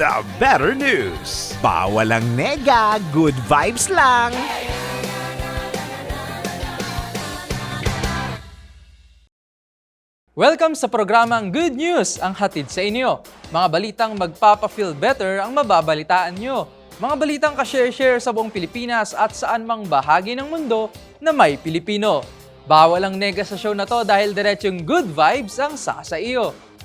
The Better News. Bawal ang nega, good vibes lang. Welcome sa programang Good News ang hatid sa inyo. Mga balitang magpapa-feel better ang mababalitaan nyo. Mga balitang ka-share-share sa buong Pilipinas at saan mang bahagi ng mundo na may Pilipino. Bawal ang nega sa show na to dahil diretsong good vibes ang sasa iyo.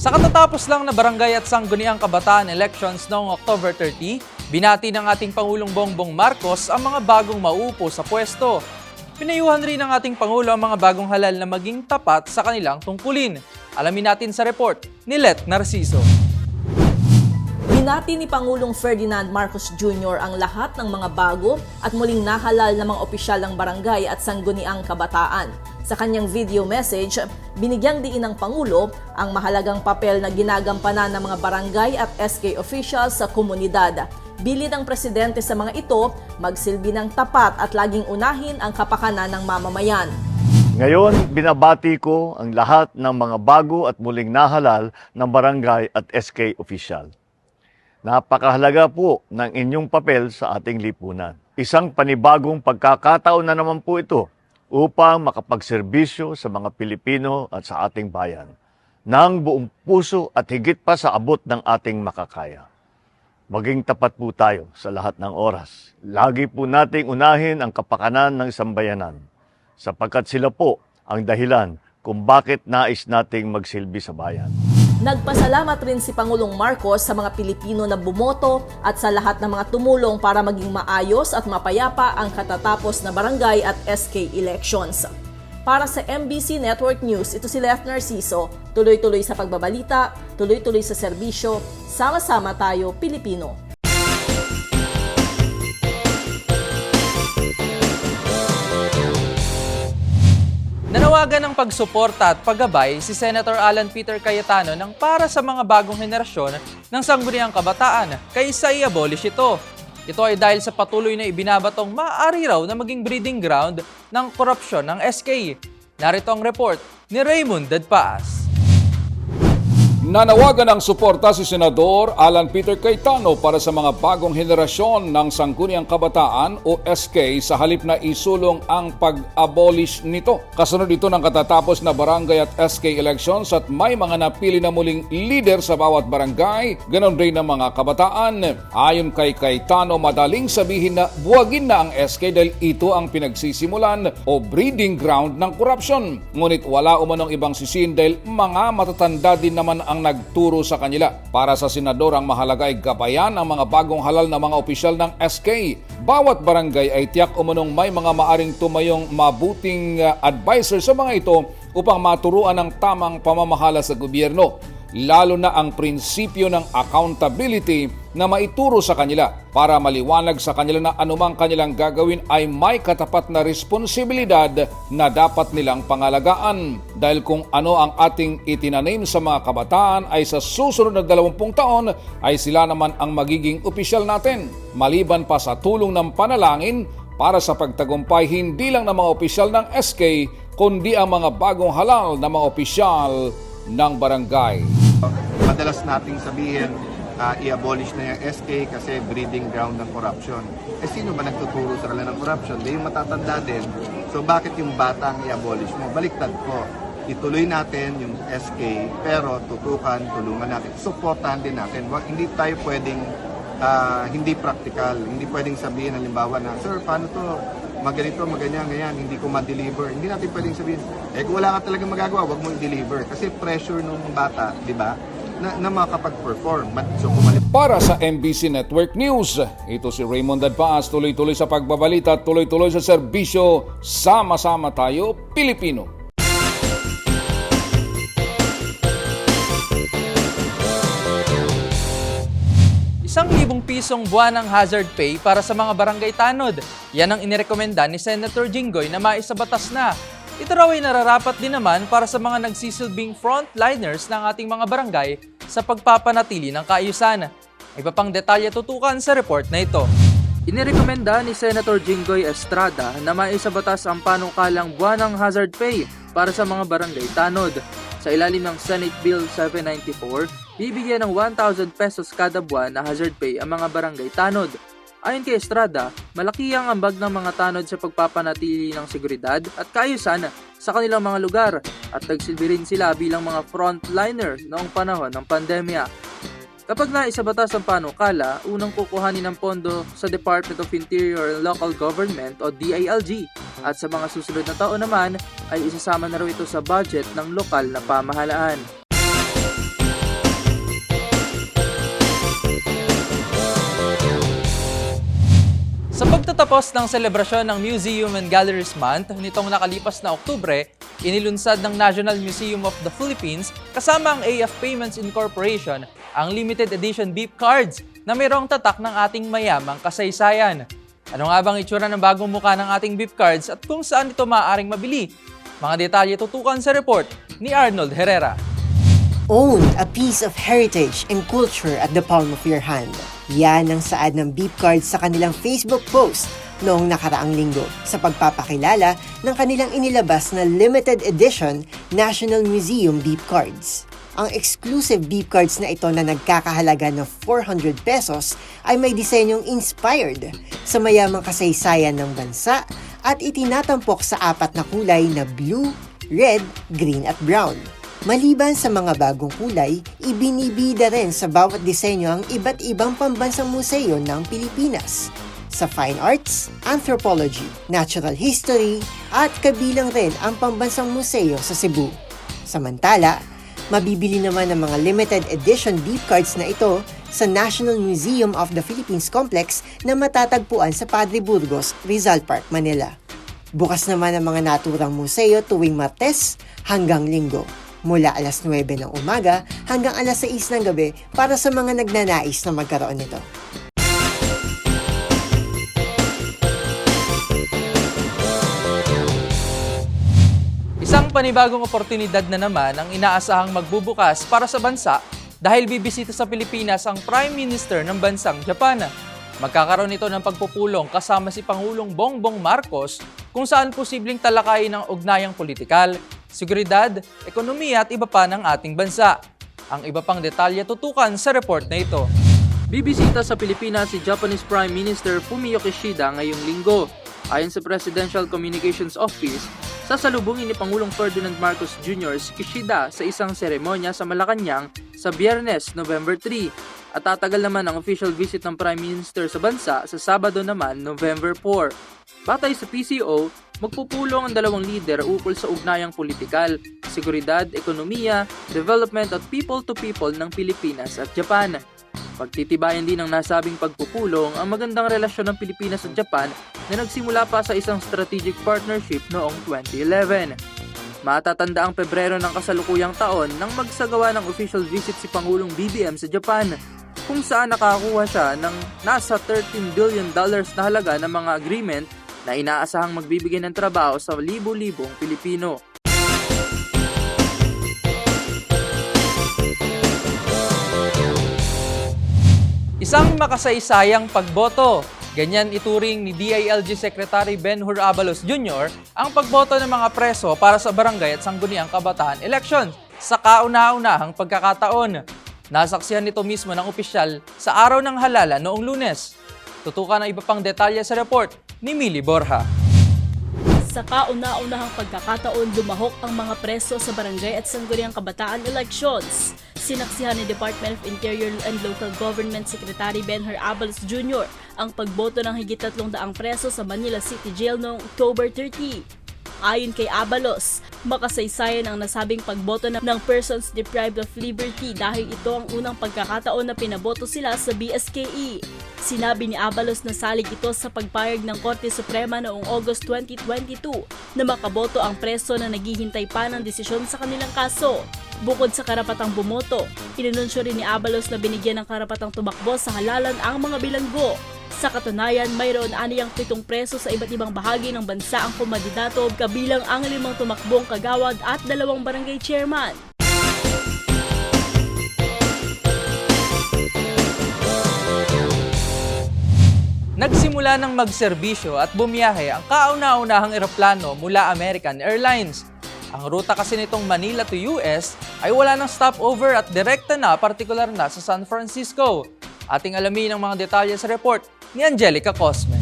Sa katatapos lang na barangay at sangguniang kabataan elections noong October 30, binati ng ating Pangulong Bongbong Marcos ang mga bagong mauupo sa pwesto. Pinayuhan rin ng ating Pangulo ang mga bagong halal na maging tapat sa kanilang tungkulin. Alamin natin sa report ni Let Narciso. Binati ni Pangulong Ferdinand Marcos Jr. ang lahat ng mga bago at muling nahalal na mga opisyal ng barangay at sangguniang kabataan. Sa kanyang video message, binigyang diin ng Pangulo ang mahalagang papel na ginagampanan ng mga barangay at SK officials sa komunidad. Bili ng presidente sa mga ito, magsilbi ng tapat at laging unahin ang kapakanan ng mamamayan. Ngayon, binabati ko ang lahat ng mga bago at muling nahalal ng barangay at SK official. Napakahalaga po ng inyong papel sa ating lipunan. Isang panibagong pagkakataon na naman po ito upang makapagserbisyo sa mga Pilipino at sa ating bayan ng buong puso at higit pa sa abot ng ating makakaya. Maging tapat po tayo sa lahat ng oras. Lagi po nating unahin ang kapakanan ng sambayanan sapagkat sila po ang dahilan kung bakit nais nating magsilbi sa bayan. Nagpasalamat rin si Pangulong Marcos sa mga Pilipino na bumoto at sa lahat ng mga tumulong para maging maayos at mapayapa ang katatapos na barangay at SK elections. Para sa MBC Network News, ito si Left Narciso. Tuloy-tuloy sa pagbabalita, tuloy-tuloy sa serbisyo, sama-sama tayo Pilipino. Nanawagan ng pagsuporta at paggabay si Senator Alan Peter Cayetano ng para sa mga bagong henerasyon ng sangguniang kabataan kaysa i-abolish ito. Ito ay dahil sa patuloy na ibinabatong maaari raw na maging breeding ground ng korupsyon ng SK. Narito ang report ni Raymond Dadpaas. Nanawagan ng suporta si Senador Alan Peter Cayetano para sa mga bagong henerasyon ng Sangguniang Kabataan o SK sa halip na isulong ang pag-abolish nito. Kasunod ito ng katatapos na barangay at SK elections at may mga napili na muling leader sa bawat barangay, ganon rin ng mga kabataan. Ayon kay Cayetano, madaling sabihin na buwagin na ang SK dahil ito ang pinagsisimulan o breeding ground ng korupsyon. Ngunit wala umanong ibang sisin dahil mga matatanda din naman ang nagturo sa kanila. Para sa senador, ang mahalaga ay gabayan ang mga bagong halal na mga opisyal ng SK. Bawat barangay ay tiyak umunong may mga maaring tumayong mabuting uh, advisor sa mga ito upang maturuan ng tamang pamamahala sa gobyerno lalo na ang prinsipyo ng accountability na maituro sa kanila para maliwanag sa kanila na anumang kanilang gagawin ay may katapat na responsibilidad na dapat nilang pangalagaan. Dahil kung ano ang ating itinanim sa mga kabataan ay sa susunod na 20 taon ay sila naman ang magiging opisyal natin. Maliban pa sa tulong ng panalangin para sa pagtagumpay hindi lang ng mga opisyal ng SK kundi ang mga bagong halal na mga opisyal ng barangay. Madalas nating sabihin, ah, i-abolish na yung SK kasi breeding ground ng corruption. Eh sino ba nagtuturo sa kanila ng corruption? Di yung matatanda din. So bakit yung bata ang i-abolish mo? Baliktad po. ituloy natin yung SK, pero tutukan, tulungan natin, supportahan din natin. Wag, hindi tayo pwedeng ah, hindi practical, hindi pwedeng sabihin halimbawa na, Sir, paano to? Maganito, maganyan, ganyan, hindi ko ma-deliver. Hindi natin pwedeng sabihin, eh kung wala ka talaga magagawa, wag mo i-deliver. Kasi pressure nung bata, di ba, na, na makapag-perform. So, kung Para sa MBC Network News, ito si Raymond Adpaas, tuloy-tuloy sa pagbabalita, tuloy-tuloy sa serbisyo, sama-sama tayo, Pilipino. Isang libong pisong buwan ng hazard pay para sa mga barangay tanod. Yan ang inirekomenda ni Senator Jinggoy na maisabatas na. Ito raw ay nararapat din naman para sa mga nagsisilbing frontliners ng ating mga barangay sa pagpapanatili ng kaayusan. Iba pang detalye tutukan sa report na ito. Inirekomenda ni Senator Jinggoy Estrada na maisabatas ang panukalang buwan ng hazard pay para sa mga barangay tanod. Sa ilalim ng Senate Bill 794, bibigyan ng 1,000 pesos kada buwan na hazard pay ang mga barangay tanod. Ayon kay Estrada, malaki ang ambag ng mga tanod sa pagpapanatili ng seguridad at kaayusan sa kanilang mga lugar at nagsilbi rin sila bilang mga frontliner noong panahon ng pandemya. Kapag naisabatas ang panukala, unang kukuhanin ng pondo sa Department of Interior and Local Government o DILG at sa mga susunod na taon naman ay isasama na raw ito sa budget ng lokal na pamahalaan. Sa pagtatapos ng selebrasyon ng Museum and Galleries Month nitong nakalipas na Oktubre, inilunsad ng National Museum of the Philippines kasama ang AF Payments Incorporation ang limited edition beep cards na mayroong tatak ng ating mayamang kasaysayan. Ano nga bang itsura ng bagong muka ng ating beep cards at kung saan ito maaaring mabili? Mga detalye tutukan sa report ni Arnold Herrera. Own a piece of heritage and culture at the palm of your hand. Yan ang saad ng Beep Cards sa kanilang Facebook post noong nakaraang linggo sa pagpapakilala ng kanilang inilabas na limited edition National Museum Beep Cards. Ang exclusive beep cards na ito na nagkakahalaga ng 400 pesos ay may disenyong inspired sa mayamang kasaysayan ng bansa at itinatampok sa apat na kulay na blue, red, green at brown. Maliban sa mga bagong kulay, ibinibida rin sa bawat disenyo ang iba't ibang pambansang museo ng Pilipinas. Sa fine arts, anthropology, natural history, at kabilang rin ang pambansang museo sa Cebu. Samantala, mabibili naman ang mga limited edition beep cards na ito sa National Museum of the Philippines Complex na matatagpuan sa Padre Burgos, Rizal Park, Manila. Bukas naman ang mga naturang museo tuwing Martes hanggang Linggo mula alas 9 ng umaga hanggang alas 6 ng gabi para sa mga nagnanais na magkaroon nito. Isang panibagong oportunidad na naman ang inaasahang magbubukas para sa bansa dahil bibisita sa Pilipinas ang Prime Minister ng bansang Japan. Magkakaroon ito ng pagpupulong kasama si Pangulong Bongbong Marcos kung saan posibleng talakayin ang ugnayang politikal, seguridad, ekonomiya at iba pa ng ating bansa. Ang iba pang detalye tutukan sa report na ito. Bibisita sa Pilipinas si Japanese Prime Minister Fumio Kishida ngayong linggo. Ayon sa Presidential Communications Office, sasalubungin ni Pangulong Ferdinand Marcos Jr. si Kishida sa isang seremonya sa Malacanang sa Biyernes, November 3 at tatagal naman ang official visit ng Prime Minister sa bansa sa Sabado naman, November 4. Batay sa PCO, magpupulong ang dalawang lider ukol sa ugnayang politikal, seguridad, ekonomiya, development at people-to-people ng Pilipinas at Japan. Pagtitibayan din ng nasabing pagpupulong ang magandang relasyon ng Pilipinas at Japan na nagsimula pa sa isang strategic partnership noong 2011. Matatanda ang Pebrero ng kasalukuyang taon nang magsagawa ng official visit si Pangulong BBM sa Japan kung saan nakakuha siya ng nasa 13 billion dollars na halaga ng mga agreement na inaasahang magbibigay ng trabaho sa libu-libong Pilipino. Isang makasaysayang pagboto. Ganyan ituring ni DILG Secretary Ben-Hur Abalos Jr. ang pagboto ng mga preso para sa barangay at sangguniang kabataan elections sa kauna-unahang pagkakataon. Nasaksihan nito mismo ng opisyal sa araw ng halala noong lunes. Tutukan ang iba pang detalye sa report ni Millie Borja. Sa kauna-unahang pagkakataon lumahok ang mga preso sa barangay at sangguniang kabataan elections. Sinaksihan ni Department of Interior and Local Government Secretary Benher Abalos Jr. ang pagboto ng higit 300 preso sa Manila City Jail noong October 30. Ayon kay Abalos, makasaysayan ang nasabing pagboto ng persons deprived of liberty dahil ito ang unang pagkakataon na pinaboto sila sa BSKE. Sinabi ni Abalos na salig ito sa pagpayag ng Korte Suprema noong August 2022 na makaboto ang preso na naghihintay pa ng desisyon sa kanilang kaso. Bukod sa karapatang bumoto, inanunsyo rin ni Abalos na binigyan ng karapatang tumakbo sa halalan ang mga bilanggo. Sa katunayan, mayroon aniyang pitong preso sa iba't ibang bahagi ng bansa ang kumandidato kabilang ang limang tumakbong kagawad at dalawang barangay chairman. Nagsimula ng magserbisyo at bumiyahe ang kauna-unahang eroplano mula American Airlines. Ang ruta kasi nitong Manila to US ay wala ng stopover at direkta na partikular na sa San Francisco. Ating alamin ang mga detalye sa report ni Angelica Cosme.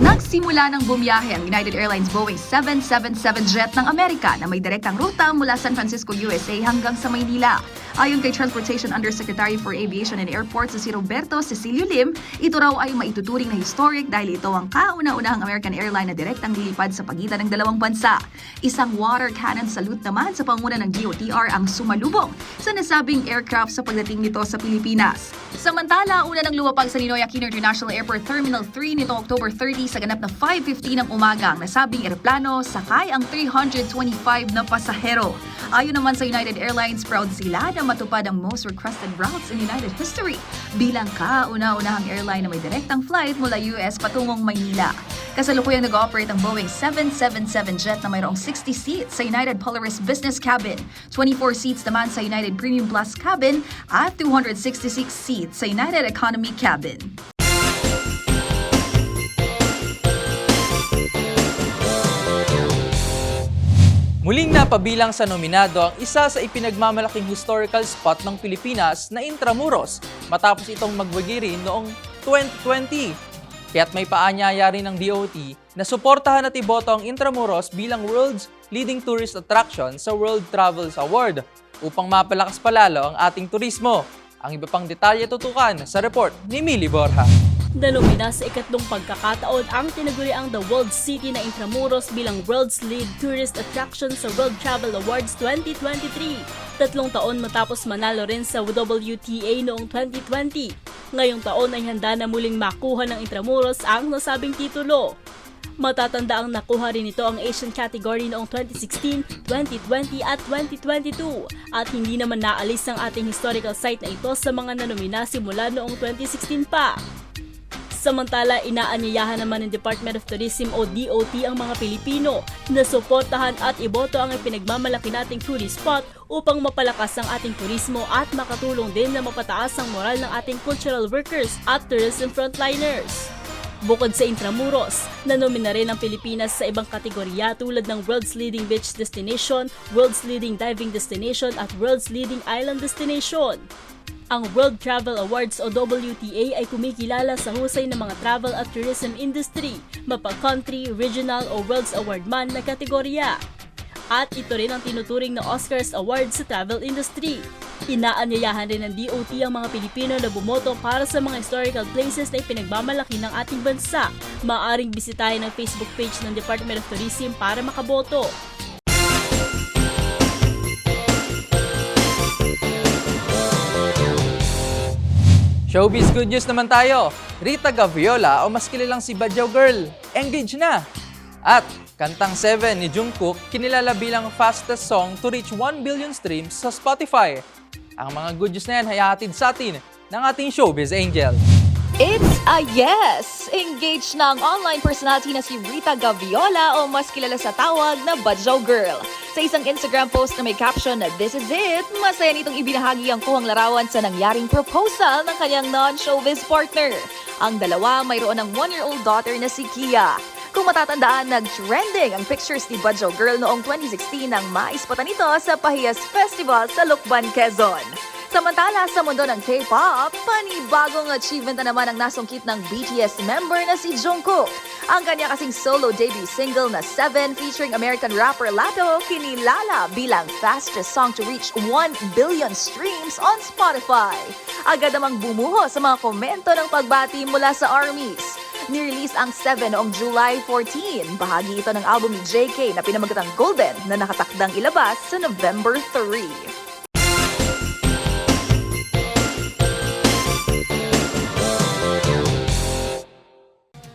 Nagsimula ng bumiyahe ang United Airlines Boeing 777 jet ng Amerika na may direktang ruta mula San Francisco, USA hanggang sa Maynila. Ayon kay Transportation Undersecretary for Aviation and Airports si Roberto Cecilio Lim, ito raw ay maituturing na historic dahil ito ang kauna-unahang American airline na direktang lilipad sa pagitan ng dalawang bansa. Isang water cannon salute naman sa panguna ng DOTR ang sumalubong sa nasabing aircraft sa pagdating nito sa Pilipinas. Samantala, una nang lumapag sa Ninoy Aquino International Airport Terminal 3 nitong October 30 sa ganap na 5.15 ng umaga ang nasabing eroplano sakay ang 325 na pasahero. Ayon naman sa United Airlines, proud sila na matupad ang most requested routes in United history bilang kauna-unahang airline na may direktang flight mula US patungong Maynila. Kasalukuyang nag-ooperate ang Boeing 777 jet na mayroong 60 seats sa United Polaris Business Cabin, 24 seats naman sa United Premium Plus Cabin at 266 seats sa United Economy Cabin. Muling napabilang sa nominado ang isa sa ipinagmamalaking historical spot ng Pilipinas na Intramuros matapos itong magwagiri noong 2020. Kaya't may paanyaya rin ng DOT na suportahan at iboto ang Intramuros bilang world's leading tourist attraction sa World Travels Award upang mapalakas palalo ang ating turismo. Ang iba pang detalye tutukan sa report ni Millie Borja. Nalumina sa ikatlong pagkakataon ang tinaguriang The World City na Intramuros bilang World's Lead Tourist Attraction sa World Travel Awards 2023. Tatlong taon matapos manalo rin sa WTA noong 2020. Ngayong taon ay handa na muling makuha ng Intramuros ang nasabing titulo. Matatanda ang nakuha rin ito ang Asian category noong 2016, 2020 at 2022 at hindi naman naalis ang ating historical site na ito sa mga nanomina simula noong 2016 pa. Samantala, inaanyayahan naman ng Department of Tourism o DOT ang mga Pilipino na suportahan at iboto ang ipinagmamalaki nating tourist spot upang mapalakas ang ating turismo at makatulong din na mapataas ang moral ng ating cultural workers at tourism frontliners. Bukod sa Intramuros, nanomina rin ang Pilipinas sa ibang kategorya tulad ng World's Leading Beach Destination, World's Leading Diving Destination at World's Leading Island Destination. Ang World Travel Awards o WTA ay kumikilala sa husay ng mga travel at tourism industry, mapa-country, regional o World's Award man na kategorya. At ito rin ang tinuturing na Oscars Award sa travel industry. Inaanyayahan rin ng DOT ang mga Pilipino na bumoto para sa mga historical places na ipinagmamalaki ng ating bansa. Maaring bisitahin ang Facebook page ng Department of Tourism para makaboto. Showbiz good news naman tayo. Rita Gaviola o mas kilalang si Badyaw Girl, engaged na. At Kantang 7 ni Jungkook kinilala bilang fastest song to reach 1 billion streams sa Spotify. Ang mga good news na yan ay hatid sa atin ng ating Showbiz Angel. It's a yes! Engaged ang online personality na si Rita Gaviola o mas kilala sa tawag na Badjaw Girl. Sa isang Instagram post na may caption na This is it, masaya nitong ibinahagi ang kuhang larawan sa nangyaring proposal ng kanyang non-showbiz partner. Ang dalawa mayroon ng one-year-old daughter na si Kia. Kung matatandaan, nag-trending ang pictures ni Badjaw Girl noong 2016 nang maispatan nito sa Pahiyas Festival sa Lukban, Quezon. Samantala sa mundo ng K-pop, panibagong achievement na naman ang nasungkit ng BTS member na si Jungkook. Ang kanya kasing solo debut single na Seven featuring American rapper Lato kinilala bilang fastest song to reach 1 billion streams on Spotify. Agad namang bumuho sa mga komento ng pagbati mula sa ARMYs. Nirelease ang 7 noong July 14. Bahagi ito ng album ni JK na pinamagatang Golden na nakatakdang ilabas sa November 3.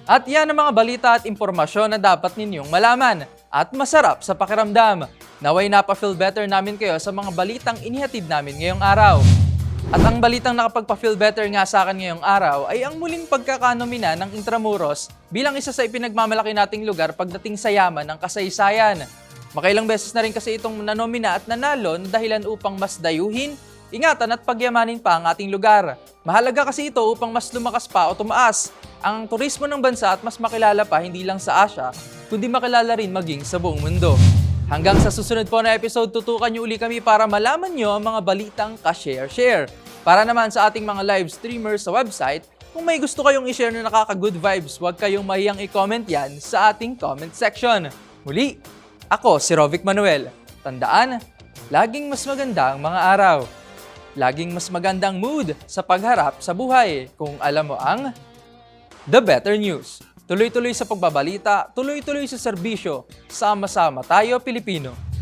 At yan ang mga balita at impormasyon na dapat ninyong malaman at masarap sa pakiramdam. Naway napafeel better namin kayo sa mga balitang inihatid namin ngayong araw. At ang balitang nakapagpa-feel better nga sa akin ngayong araw ay ang muling pagkakanomina ng Intramuros bilang isa sa ipinagmamalaki nating lugar pagdating sa yaman ng kasaysayan. Makailang beses na rin kasi itong nanomina at nanalo na dahilan upang mas dayuhin, ingatan at pagyamanin pa ang ating lugar. Mahalaga kasi ito upang mas lumakas pa o tumaas ang turismo ng bansa at mas makilala pa hindi lang sa Asia, kundi makilala rin maging sa buong mundo. Hanggang sa susunod po na episode, tutukan niyo uli kami para malaman niyo ang mga balitang ka-share-share. Para naman sa ating mga live streamers sa website, kung may gusto kayong i-share na nakaka-good vibes, huwag kayong mahiyang i-comment yan sa ating comment section. Muli, ako si Rovic Manuel. Tandaan, laging mas maganda ang mga araw. Laging mas magandang mood sa pagharap sa buhay kung alam mo ang The Better News. Tuloy-tuloy sa pagbabalita, tuloy-tuloy sa serbisyo. Sama-sama tayo, Pilipino.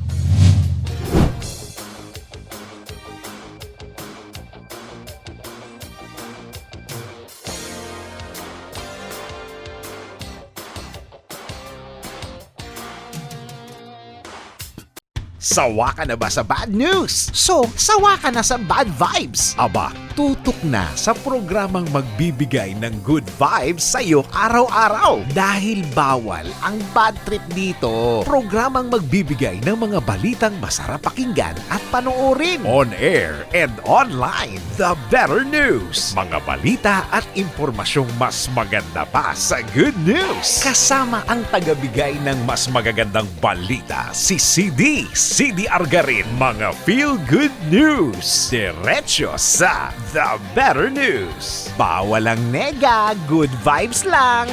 Sawa ka na ba sa bad news? So, sawa ka na sa bad vibes? Aba, tutok na sa programang magbibigay ng good vibes sa'yo araw-araw. Dahil bawal ang bad trip dito. Programang magbibigay ng mga balitang masarap pakinggan at panoorin. On air and online. The Better News. Mga balita at impormasyong mas maganda pa sa good news. Kasama ang tagabigay ng mas magagandang balita, si CD. CD Argarin. Mga feel good news. Diretso sa The Better News. Bawal ang nega, good vibes lang.